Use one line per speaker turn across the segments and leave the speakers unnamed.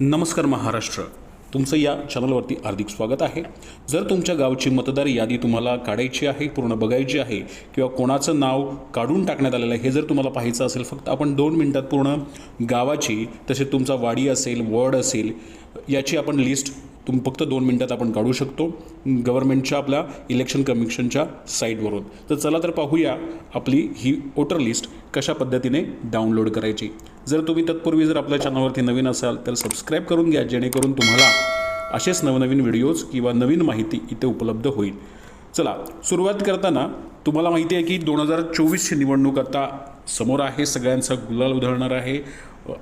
नमस्कार महाराष्ट्र. तुमचं या चॅनलवरती हार्दिक स्वागत आहे. जर तुमच्या गावची मतदार यादी तुम्हाला काढायची आहे पूर्ण बघायची आहे किंवा कोणाचं नाव काढून टाकण्यात आलेलं आहे हे जर तुम्हाला पाहायचं असेल फक्त आपण दोन मिनटात पूर्ण गावाची तसे तुमचा वाडी असेल वॉर्ड असेल याची आपण लिस्ट तुम फक्त दोन मिनटात आपण काढू शकतो. गव्हर्नमेंटच्या आपल्या इलेक्शन कमिशनच्या साईटवरून. तर चला तर पाहूया आपली ही वोटर लिस्ट कशा पद्धतीने डाउनलोड करायची. जर तुम्ही तत्पूर्वी जर आपल्या चॅनलवरती नवीन असाल तर सबस्क्राईब करून घ्या जेणेकरून तुम्हाला असेच नवनवीन व्हिडिओज किंवा नवीन माहिती इथे उपलब्ध होईल. चला सुरुवात करताना तुम्हाला माहिती आहे की दोन हजार चोवीसची निवडणूक आता समोर आहे सगळ्यांचा गुलाल उधळणार आहे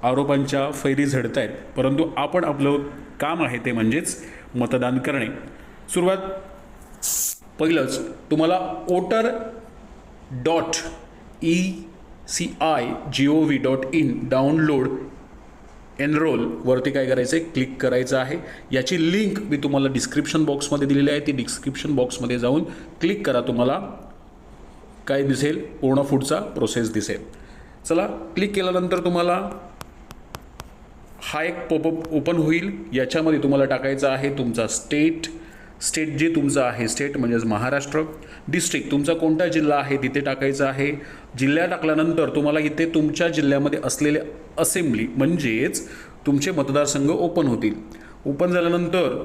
आरोपांच्या फैरी झडत आहेत परंतु आपण आपलं काम आहे ते म्हणजेच मतदान करणे. सुरुवात पहिलंच तुम्हाला voter dot E C I G O V dot in download enrol वरती काय करायचं आहे? क्लिक करायचं आहे. याची लिंक मी तुम्हाला डिस्क्रिप्शन बॉक्समध्ये दिलेली आहे. ती डिस्क्रिप्शन बॉक्समध्ये जाऊन क्लिक करा तुम्हाला. काय दिसेल पूर्ण फूडचा प्रोसेस दिसेल. चला क्लिक केल्यानंतर तुम्हाला हा एक पॉपअप ओपन होईल. याच्यामध्ये तुम्हाला टाकायचा आहे तुमचा स्टेट स्टेट जे तुमचं आहे स्टेट म्हणजेच महाराष्ट्र. डिस्ट्रिक्ट तुमचा कोणता जिल्हा आहे तिथे टाकायचा आहे. जिल्हा टाकल्यानंतर तुम्हाला इथे तुमच्या जिल्ह्यामध्ये असलेले असेंब्ली म्हणजेच तुमचे मतदारसंघ ओपन होतील. ओपन झाल्यानंतर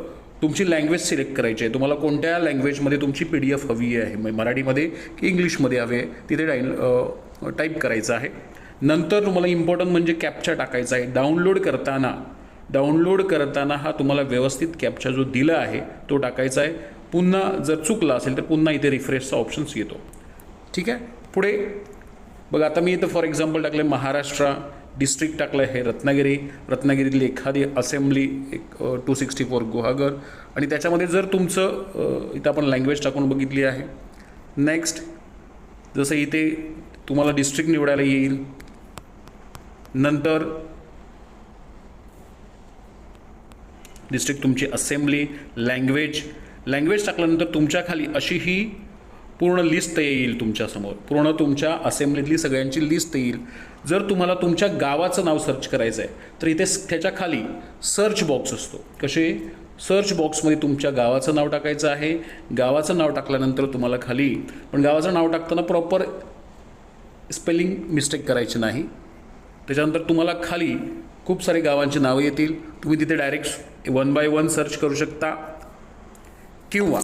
तुमची लँग्वेज सिलेक्ट करायची आहे. तुम्हाला कोणत्या लँग्वेजमध्ये तुमची पी डी एफ हवी आहे? म्हणजे मराठीमध्ये की इंग्लिशमध्ये हवे तिथे डाईल टाईप करायचं आहे. नंतर तुम्हाला इम्पॉर्टंट म्हणजे कॅप्चा टाकायचा आहे. डाउनलोड करताना डाउनलोड करताना हा तुम्हाला व्यवस्थित कॅप्चा जो दिला आहे तो टाकायचा आहे. पुन्हा जर चुकला असेल तर पुन्हा इथे रिफ्रेशचा ऑप्शन्स येतो. ठीक आहे? पुढे बघा आता मी इथं फॉर एक्झाम्पल टाकलं महाराष्ट्र डिस्ट्रिक्ट टाकलं आहे रत्नागिरी. रत्नागिरीतली एखादी असेंब्ली एक टू सिक्स्टी फोर गुहागर. आणि त्याच्यामध्ये जर तुमचं इथं आपण लँग्वेज टाकून बघितली आहे. नेक्स्ट जसं इथे तुम्हाला डिस्ट्रिक्ट निवडायला येईल. नंतर डिस्ट्रिक्ट तुमची असेंब्ली लँग्वेज लँग्वेज टाकल्यानंतर तुमच्या खाली अशी ही पूर्ण लिस्ट येईल तुमच्यासमोर. पूर्ण तुमच्या असेंब्लीतली सगळ्यांची लिस्ट येईल. जर तुम्हाला तुमच्या गावाचं नाव सर्च करायचं आहे तर इथे स- त्याच्याखाली सर्च बॉक्स असतो. कसे? सर्च बॉक्समध्ये तुमच्या गावाचं नाव टाकायचं आहे. गावाचं नाव टाकल्यानंतर तुम्हाला खाली पण गावाचं नाव टाकताना प्रॉपर स्पेलिंग मिस्टेक करायची नाही. त्याच्यानंतर तुम्हाला खाली खूप सारे गावांची नावं येतील. तुम्ही तिथे direct one by one search करू शकता. किंवा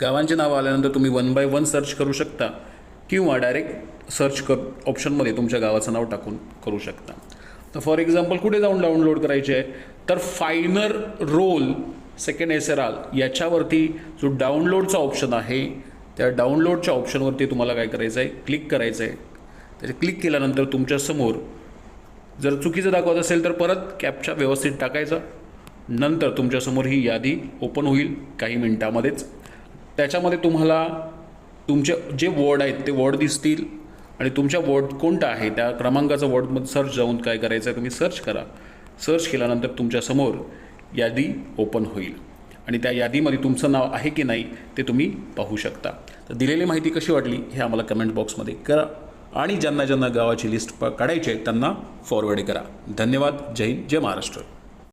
गावांची नावं आल्यानंतर तुम्ही वन बाय वन सर्च करू शकता किंवा डायरेक्ट सर्च कर ऑप्शनमध्ये तुमच्या गावाचं नाव टाकून करू शकता. तर फॉर एक्झाम्पल कुठे जाऊन डाउनलोड करायचे आहे? तर final roll second S R आल याच्यावरती जो डाउनलोडचा ऑप्शन आहे त्या डाउनलोडच्या ऑप्शनवरती तुम्हाला काय करायचं आहे क्लिक करायचं आहे त्याचे क्लिक केल्यानंतर तुमच्यासमोर जर चुकीचं दाखवत असेल तर परत कॅपच्या व्यवस्थित टाकायचा. नंतर तुमच्यासमोर ही यादी ओपन होईल. काही मिनटामध्येच. त्याच्यामध्ये तुम्हाला तुमचे जे वॉर्ड आहेत ते वॉर्ड दिसतील आणि तुमच्या वॉर्ड कोणता आहे त्या क्रमांकाचा वॉर्डमध्ये सर्च जाऊन काय करायचं आहे तुम्ही सर्च करा. सर्च केल्यानंतर तुमच्यासमोर यादी ओपन होईल. आणि त्या यादीमध्ये तुमचं नाव आहे की नाही ते तुम्ही पाहू शकता. तर दिलेली माहिती कशी वाटली हे आम्हाला कमेंट बॉक्समध्ये करा आणि ज्यांना ज्यांना गावाची लिस्ट प- काढायची आहे त्यांना फॉरवर्ड करा. धन्यवाद. जय हिंद जय महाराष्ट्र.